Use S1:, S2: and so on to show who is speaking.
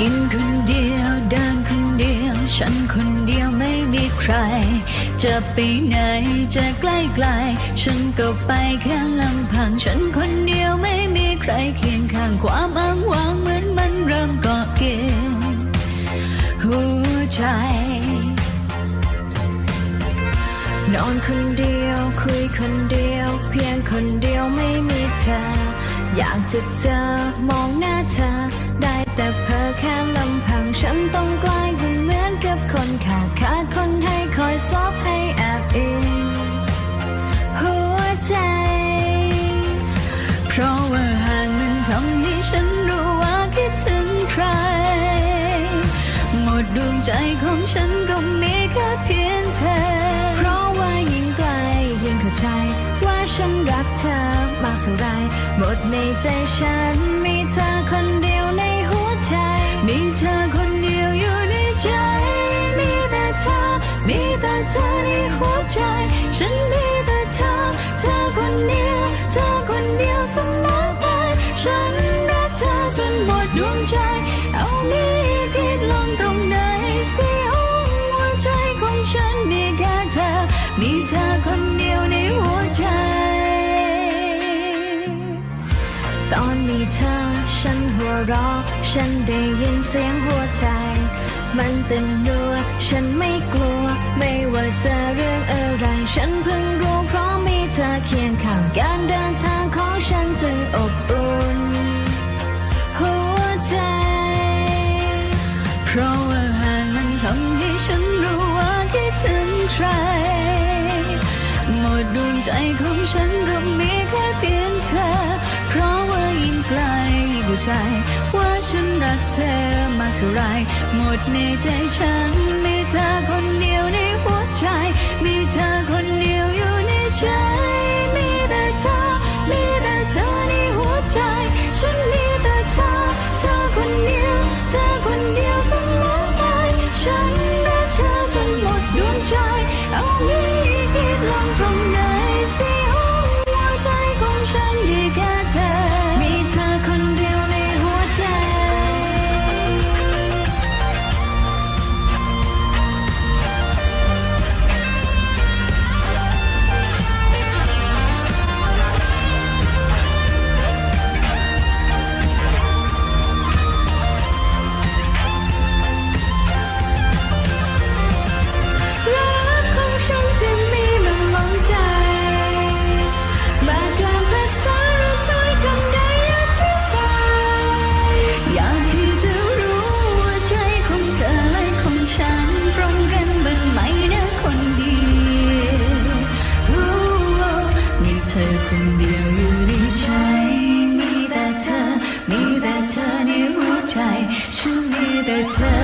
S1: กินคนเดียวเดินคนเดียว ฉันคนเดียวไม่มีใคร จะไปไหนจะใกล้ไกล ฉันก็ไปแค่ลำพัง ฉันคนเดียวไม่มีใครเคียงข้างความอ้างว้างเหมือนมันเริ่มเกาะเกี่ยวหัวใจ
S2: นอนคนเดียวคุยคนเดียว เพียงคนเดียวไม่มีเธอ อยากจะเจอมองหน้า ใจ
S1: ของฉันก็มีแค่เพียงเธอ
S2: เพราะว่ายิ่งไกลยิ่งเข้าใจ ว่าฉันรักเธอมากเท่าไรหมดในใจฉันมีเธอคนเดียวในหัวใจ
S1: มีเธอคนเดียวอยู่ในใจ มีแต่เธอ มีแต่เธอในหัวใจ ฉันมีแต่เธอ เธอคนเดียว เธอคนเดียวเสมอไป ฉันรักเธอจนหมดดวงใจ มีเธอคนเดียวในหัวใจ
S2: ตอนมีเธอฉันหัวเราะฉันได้ยินเสียงหัวใจ มันเต้นรัวฉันไม่กลัวไม่ว่าจะเรื่อง ใจ
S1: ของฉันก็มีแค่เพียงเธอ เพราะว่ายิ่งไกลยิ่งเข้าใจ ว่าฉันรักเธอมากเท่าไร หมดในใจฉันมีเธอคนเดียวในหัวใจ มีเธอ คนเดียวอยู่ในใจมีแต่เธอ มีแต่เธอในหัวใจ ฉันมีแต่เธอ